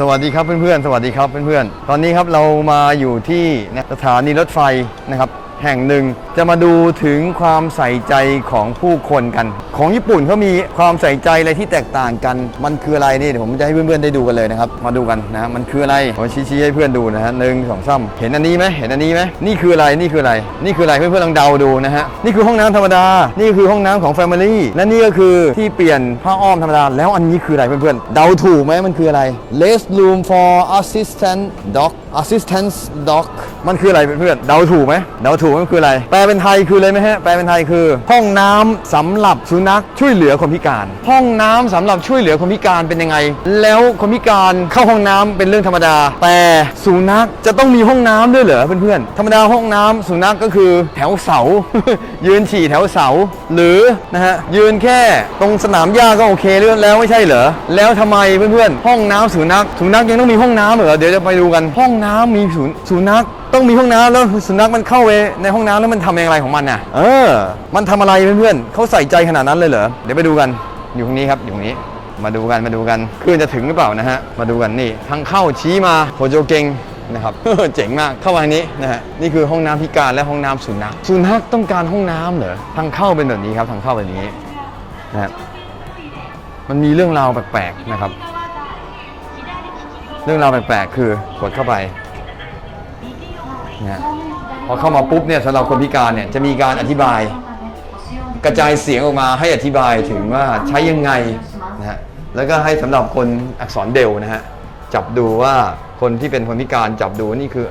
สวัสดีครับเพื่อนๆ สวัสดีครับเพื่อนๆ ตอนนี้ครับเรามาอยู่ที่สถานีรถไฟนะครับ แห่งหนึ่ง จะมาดูถึงความใส่ใจของผู้คนกัน ของญี่ปุ่นเขามีความใส่ใจอะไรที่แตกต่างกัน มันคืออะไรนี่เดี๋ยวผมจะให้เพื่อนๆได้ดูกันเลยนะครับ มาดูกันนะมันคืออะไรผมชี้ๆให้เพื่อนดูนะฮะหนึ่งสองสามเห็นอันนี้ไหมเห็นอันนี้ไหมนี่คืออะไรนี่คืออะไร นี่คืออะไรเพื่อนๆลองเดาดูนะฮะนี่คือห้องน้ำธรรมดา นี่คือห้องน้ำของ Family และนี่ก็คือที่เปลี่ยนผ้าอ้อมธรรมดาแล้วอันนี้คืออะไรเพื่อนๆเดาถูกไหมมันคืออะไร Rest room for assistant dog assistance dog มันคืออะไรเพื่อนๆเดาถูกไหมเดาถูกไหมมันคืออะไร แปลเป็นไทยคืออะไรไหมฮะ แปลเป็นไทยคือ ห้องน้ำสำหรับสุนัขช่วยเหลือคนพิการ ห้องน้ำสำหรับช่วยเหลือคนพิการเป็นยังไง แล้วคนพิการเข้าห้องน้ำเป็นเรื่องธรรมดา แต่สุนัขจะต้องมีห้องน้ำด้วยเหรอเพื่อนๆ ธรรมดาห้องน้ำสุนัขก็คือแถวเสา ยืนฉี่แถวเสา หรือนะฮะยืนแค่ตรงสนามหญ้าก็โอเคเรื่องแล้วไม่ใช่เหรอ แล้วทำไมเพื่อนๆ ห้องน้ำสุนัข สุนัขยังต้องมีห้องน้ำเหรอ เดี๋ยวจะไปดูกัน ห้องน้ำมีสุสุนัข ต้องมีห้องน้ำแล้วสุนัขมันเข้าไปในห้องน้ำแล้วมันทำอะไรของมันน่ะ เออ มันทำอะไรเพื่อนๆเขาใส่ใจขนาดนั้นเลยเหรอเดี๋ยวไปดูกันอยู่ตรงนี้ครับอยู่ตรงนี้มาดูกันมาดูกันคืนจะถึงหรือเปล่านะฮะมาดูกันนี่ทางเข้าชี้มาโฮโจเกงนะครับเจ๋งมากเข้ามาทางนี้นะฮะนี่คือห้องน้ำพิการและห้องน้ำสุนัขสุนัขต้องการห้องน้ำเหรอทางเข้าเป็นแบบนี้ครับทางเข้าแบบนี้นะฮะมันมีเรื่องราวแปลกๆนะครับ เรื่องราวแปลกๆคือกดเข้าไป นะพอเข้ามาปุ๊บเนี่ยสำหรับคนพิการเนี่ยจะมีการอธิบาย กระจายเสียงออกมาให้อธิบายถึงว่าใช้ยังไงนะฮะแล้วก็ให้สำหรับคนอักษรเดลนะฮะจับดูว่าคนที่เป็นคนพิการจับดูนี่คือ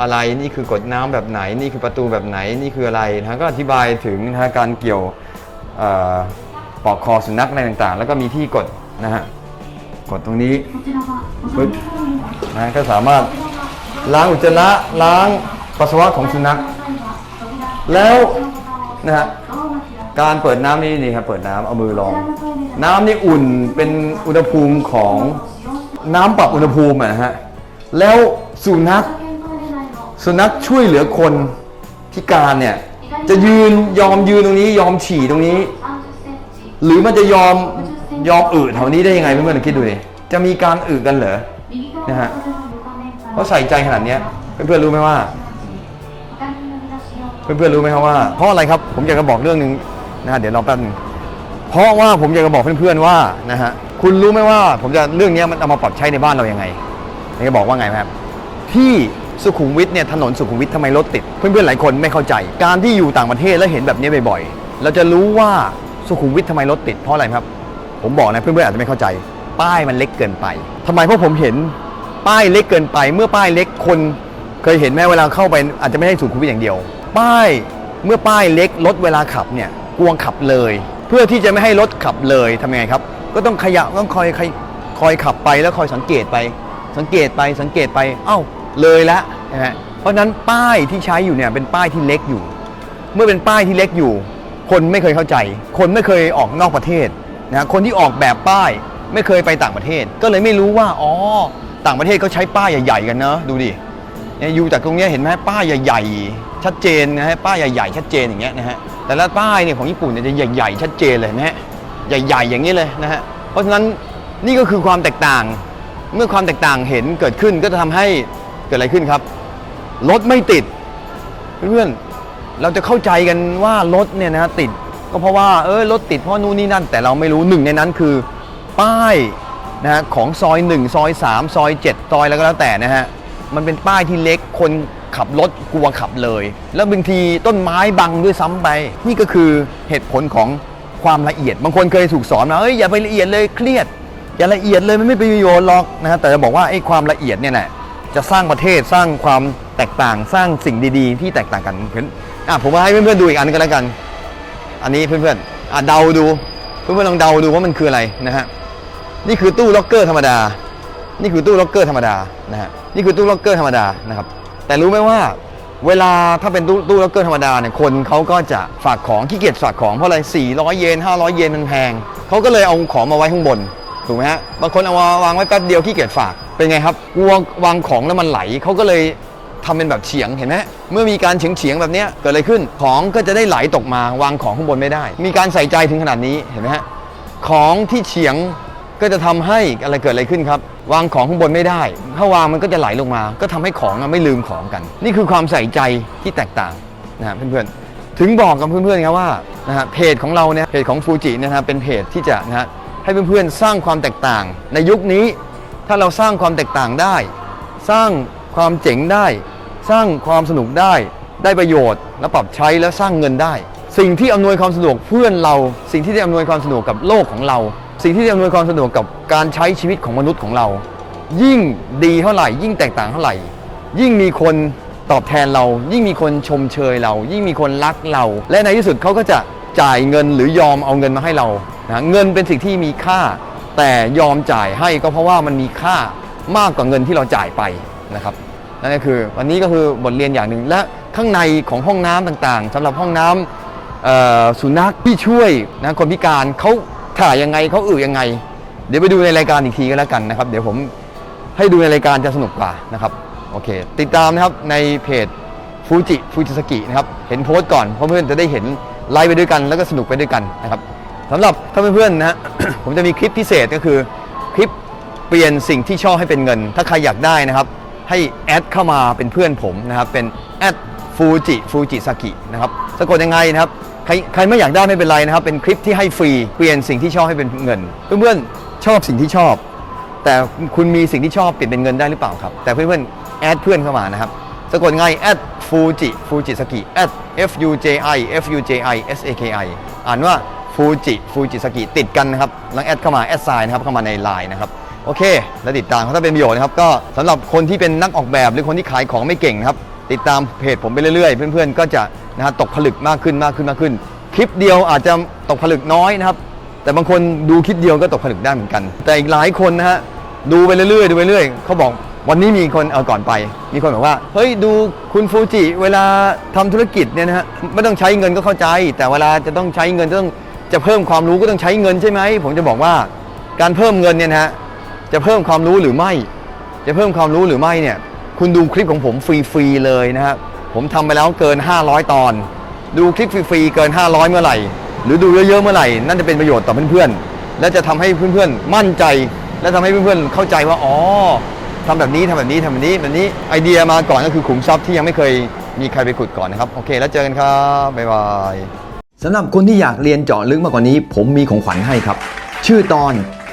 อะไรนี่คือกดน้ำแบบไหน นี่คือประตูแบบไหนนี่คืออะไรนะฮะก็อธิบายถึงนะการเกี่ยวปอกคอสุนัขอะไรต่างๆ แล้วก็มีที่กดนะฮะกดตรงนี้ปึ๊บนะก็สามารถ ล้างอุจจาระล้างปัสสาวะของสุนัข แล้วนะฮะการเปิดน้ำนี่นี่ครับเปิดน้ำเอามือลอง น้ำนี่อุ่นเป็นอุณหภูมิของน้ำปรับอุณหภูมิอะนะฮะแล้วสุนัขสุนัขช่วยเหลือคนพิการเนี่ยจะยืนยอมยืนตรงนี้ยอมฉี่ตรงนี้ หรือมันจะยอมยอมอึแถวนี้ได้ยังไงเพื่อนๆคิดดูดิจะมีการอึกันเหรอนะฮะ เขาใส่ใจขนาดเนี้ยเพื่อนๆรู้ไหมว่าเพื่อนๆรู้ไหมครับว่าเพราะอะไรครับผมอยากจะบอกเรื่องหนึ่งนะฮะเดี๋ยวรอแป๊บนึงเพราะว่าผมอยากจะบอกเพื่อนๆว่านะฮะคุณรู้ไหมว่า ผมจะเรื่องนี้มันเอามาปรับใช้ในบ้านเรายังไงอยากจะบอกว่าไงครับ ที่สุขุมวิทเนี่ยถนนสุขุมวิททำไมรถติด เพื่อนๆหลายคนไม่เข้าใจ การที่อยู่ต่างประเทศแล้วเห็นแบบนี้บ่อยๆเราจะรู้ว่าสุขุมวิททำไมรถติดเพราะอะไรครับ ผมบอกนะเพื่อนๆอาจจะไม่เข้าใจ ป้ายมันเล็กเกินไปทำไมเพราะผมเห็น ป้ายเล็กเกินไป เมื่อป้ายเล็กคนเคยเห็นไหมเวลาเข้าไป อาจจะไม่ใช่สุขุมวิทอย่างเดียว ป้ายเมื่อป้ายเล็กรถเวลาขับเนี่ยกวงขับเลย เพื่อที่จะไม่ให้รถขับเลยทำยังไงครับ ก็ต้องขยับต้องคอยคอยคอยขับไปแล้วคอยสังเกตไป สังเกตไปสังเกตไปเอ้าเลยละนะฮะเพราะนั้นป้ายที่ใช้อยู่เนี่ยเป็นป้ายที่เล็กอยู่ เมื่อเป็นป้ายที่เล็กอยู่ คนไม่เคยเข้าใจ คนไม่เคยออกนอกประเทศนะฮะคนที่ออกแบบป้ายไม่เคยไปต่างประเทศ ก็เลยไม่รู้ว่าอ๋อ ต่างประเทศเขาใช้ป้ายใหญ่ๆกันเนอะดูดิเนี่ยอยู่จากตรงเนี้ยเห็นไหมป้ายใหญ่ๆ ชัดเจนนะฮะป้ายใหญ่ๆชัดเจนอย่างเงี้ยนะฮะแต่ละป้ายเนี่ยของญี่ปุ่นเนี่ยจะใหญ่ๆชัดเจนเลยนไหมฮะใหญ่ๆอย่างนี้เลยนะฮะเพราะฉะนั้นนี่ก็คือความแตกต่าง เมื่อความแตกต่างเห็นเกิดขึ้นก็จะทำให้เกิดอะไรขึ้นครับรถไม่ติด เพื่อนๆเราจะเข้าใจกันว่ารถเนี่ยนะฮะติด ก็เพราะว่าเออรถติดเพราะนู่นนี่นั่น แต่เราไม่รู้หนึ่งในนั้นคือ ป้าย นะฮะของซอย 1 ซอย 3 ซอย 7 ซอยแล้วก็แล้วแต่นะฮะมันเป็นป้ายที่เล็กคนขับรถกลัวขับเลย แล้วบางทีต้นไม้บังด้วยซ้ำไป นี่ก็คือเหตุผลของความละเอียด บางคนเคยถูกสอนมาเอ้ยอย่าไปละเอียดเลยเครียด อย่าละเอียดเลยมันไม่เป็นประโยชน์หรอกนะฮะแต่จะบอกว่าไอ้ความละเอียดเนี่ยแหละจะสร้างประเทศสร้างความแตกต่างสร้างสิ่งดีๆ ที่แตกต่างกันเห็นอะผมมาให้เพื่อนๆดูอีกอันก็แล้วกัน อันนี้เพื่อนๆอะเดาดู เพื่อนๆลองเดาดูว่ามันคืออะไรนะฮะ นี่คือตู้ล็อกเกอร์ธรรมดา นี่คือตู้ล็อกเกอร์ธรรมดานะฮะนี่คือตู้ล็อกเกอร์ธรรมดานะครับแต่รู้ไหมว่าเวลาถ้าเป็นตู้ตู้ล็อกเกอร์ธรรมดาเนี่ยคนเขาก็จะฝากของขี้เกียจฝากของเพราะอะไร400 เยน 500 เยนมันแพงเขาก็เลยเอาของมาไว้ข้างบนถูกไหมฮะบางคนเอามาวางไว้แป๊บเดียวขี้เกียจฝากเป็นไงครับกลัววางของแล้วมันไหลเขาก็เลยทำเป็นแบบเฉียงเห็นไหมเมื่อมีการเฉียงเฉียงแบบเนี้ยเกิดอะไรขึ้นของก็จะได้ไหลตกมาวางของข้างบนไม่ได้ มีการใส่ใจถึงขนาดนี้เห็นไหมฮะของที่เฉียง ก็จะทำให้อะไรเกิดอะไรขึ้นครับ วางของข้างบนไม่ได้ ถ้าวางมันก็จะไหลลงมา ก็ทำให้ของอะไม่ลืมของกัน นี่คือความใส่ใจที่แตกต่างนะเพื่อนๆ ถึงบอกกับเพื่อนๆครับว่านะฮะเพจของเราเนี่ยเพจของฟูจิเนยนะฮะเป็นเพจที่จะนะฮะให้เพื่อนๆสร้างความแตกต่าง ในยุคนี้ถ้าเราสร้างความแตกต่างได้ สร้างความเจ๋งได้ สร้างความสนุกได้ ได้ประโยชน์ และปรับใช้แล้วสร้างเงินได้ สิ่งที่อำนวยความสะดวกเพื่อนเรา สิ่งที่ได้อำนวยความสะดวกกับโลกของเรา สิ่งที่อำนวยความสะดวกกับการใช้ชีวิตของมนุษย์ของเรา ยิ่งดีเท่าไหร่ ยิ่งแตกต่างเท่าไหร่ ยิ่งมีคนตอบแทนเรา ยิ่งมีคนชมเชยเรา ยิ่งมีคนรักเรา และในที่สุดเขาก็จะจ่ายเงินหรือยอมเอาเงินมาให้เรานะเงินเป็นสิ่งที่มีค่า แต่ยอมจ่ายให้ก็เพราะว่ามันมีค่ามากกว่าเงินที่เราจ่ายไปนะครับนั่นก็คือวันนี้ก็คือบทเรียนอย่างหนึ่งและข้างในของห้องน้ำต่างๆสำหรับห้องน้ำเอ่อสุนัขที่ช่วยนะคนพิการเขา ถ่ายยังไงเขาอึยังไง เดี๋ยวไปดูในรายการอีกทีก็แล้วกันนะครับ เดี๋ยวผมให้ดูในรายการจะสนุกกว่านะครับโอเค ติดตามนะครับในเพจฟูจิฟูจิสกินะครับเห็นโพสต์ก่อนเพราะเพื่อนจะได้เห็นไลฟ์ไปด้วยกัน แล้วก็สนุกไปด้วยกันนะครับสำหรับถ้าเพื่อนๆนะฮะผมจะมีคลิปพิเศษก็คือคลิปเปลี่ยนสิ่งที่ชอบให้เป็นเงิน ถ้าใครอยากได้นะครับ ให้แอดเข้ามาเป็นเพื่อนผมนะครับเป็นแอดฟูจิฟูจิสกินะครับสะกดยังไงนะครับ ใครใครไม่อยากได้ไม่เป็นไรนะครับ เป็นคลิปที่ให้ฟรีเปลี่ยนสิ่งที่ชอบให้เป็นเงิน เพื่อนๆชอบสิ่งที่ชอบ แต่คุณมีสิ่งที่ชอบเปลี่ยนเป็นเงินได้หรือเปล่าครับ แต่เพื่อนๆแอดเพื่อนเข้ามานะครับสะกดง่ายแอดฟูจิฟูจิสกิแอด f u j i f u j i s a k i อ่านว่าฟูจิฟูจิสกิติดกันนะครับแล้วแอดเข้ามาแอดไซน์นะครับเข้ามาในไลน์นะครับโอเค แล้วติดตามถ้าเป็นประโยชน์นะครับ ก็สำหรับคนที่เป็นนักออกแบบหรือคนที่ขายของไม่เก่งนะครับ ติดตามเพจผมไปเรื่อยๆ เพื่อนๆ ก็จะ นะฮะตกผลึกมากขึ้นมากขึ้นมากขึ้น คลิปเดียวอาจจะตกผลึกน้อยนะครับแต่บางคนดูคลิปเดียวก็ตกผลึกได้เหมือนกัน แต่อีกหลายคนนะฮะดูไปเรื่อยๆดูไปเรื่อยเขาบอกวันนี้มีคนเอาก่อนไป มีคนบอกว่าเฮ้ยดูคุณฟูจิเวลาทำธุรกิจเนี่ยนะฮะไม่ต้องใช้เงินก็เข้าใจ แต่เวลาจะต้องใช้เงินต้องจะเพิ่มความรู้ก็ต้องใช้เงินใช่ไหมผมจะบอกว่าการเพิ่มเงินเนี่ยนะฮะจะเพิ่มความรู้หรือไม่ จะเพิ่มความรู้หรือไม่เนี่ยคุณดูคลิปของผมฟรีๆเลยนะครับ ผมทำไปแล้วเกิน 500 ตอน ดูคลิปฟรีๆเกิน 500 เมื่อไหร่ หรือดูเยอะๆเมื่อไหร่ นั่นจะเป็นประโยชน์ต่อเพื่อนๆ และจะทำให้เพื่อนๆ มั่นใจ และทำให้เพื่อนๆ เข้าใจว่าอ๋อทำแบบนี้ทำแบบนี้ทำแบบนี้แบบนี้ไอเดียมาก่อนก็คือขุมทรัพย์ที่ยังไม่เคยมีใครไปขุดก่อนนะครับ โอเค แล้วเจอกันครับ บ๊ายบายสำหรับคนที่อยากเรียนเจาะลึกมากกว่านี้ ผมมีของขวัญให้ครับ ชื่อตอน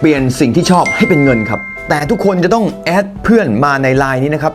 เปลี่ยนสิ่งที่ชอบให้เป็นเงินครับ แต่ทุกคนจะต้องแอดเพื่อนมาในไลน์นี้นะครับ